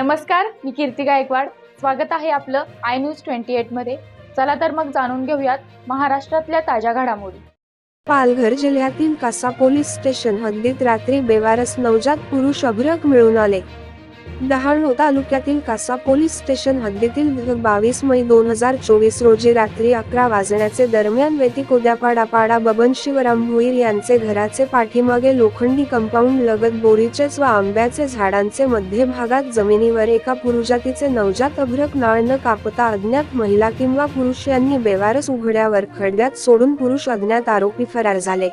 नमस्कार मी कीर्ती गायकवाड. स्वागत आहे आपलं आय न्यूज ट्वेंटी एटमध्ये. चला तर मग जाणून घेऊयात महाराष्ट्रातल्या ताज्या घडामोडी. पालघर जिल्ह्यातील कासा पोलीस स्टेशन हद्दीत रात्री बेवारस नवजात पुरुष अभ्रक मिळून आले. डहाणू तालुक्यातील कासा पोलीस स्टेशन हद्दीतील बावीस मई दोन हजार चोवीस रोजी रात्री अकरा वाजण्याचे दरम्यान व्यतिक उद्यापाडापाडा बबन शिवराम भुईर यांचे घराचे पाठीमागे लोखंडी कंपाऊंड लगत बोरीचेच व आंब्याचे झाडांचे मध्य भागात जमिनीवर एका पुरुजातीचे नवजात अभ्रक नाळ न कापता अज्ञात महिला किंवा पुरुष यांनी बेवारस उघड्यावर खड्ड्यात सोडून पुरुष अज्ञात आरोपी फरार झाले.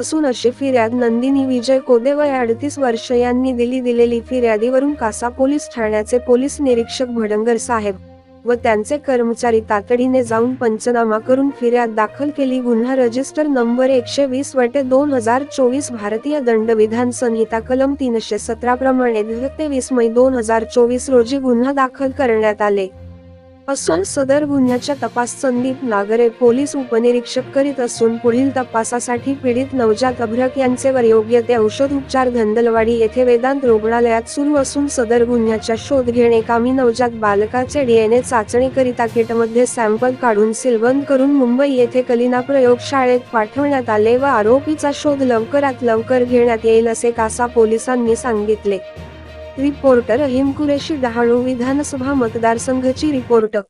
असून अशी फिर्याद नंदिनी विजय कोदे वय अडतीस वर्ष यांनी दिली. दिलेली फिर्यादीवरून कासा पोलीस ठाण्याचे पोलीस निरीक्षक भडंगर साहेब व त्यांचे कर्मचारी तातडीने जाऊन पंचनामा करून फिर्याद दाखल केली. गुन्हा रजिस्टर नंबर एकशे वीस वटे दोन हजार चोवीस भारतीय दंडविधान संहिता कलम तीनशे सतरा प्रमाणे तेवीस मे दोन हजार चोवीस रोजी गुन्हा दाखल करण्यात आले. असून सदर गुन्ह्याच्या तपास संदीप नागरे पोलीस उपनिरीक्षक करीत असून पुढील तपासासाठी पीडित नवजात अभ्रक यांचेवर योग्य ते औषध उपचार धंदलवाडी येथे वेदांत रुग्णालयात सुरू असून सदर गुन्ह्याच्या शोध घेणे कामी नवजात बालकाचे डीएनए चाचणी करिता किटमध्ये सॅम्पल काढून सिलबंद करून मुंबई येथे कलिना प्रयोगशाळेत पाठवण्यात आले व आरोपीचा शोध लवकरात लवकर घेण्यात येईल असे कासा पोलिसांनी सांगितले. रिपोर्टर हिमकुरेशी डहाणू विधानसभा मतदारसंघाची रिपोर्टर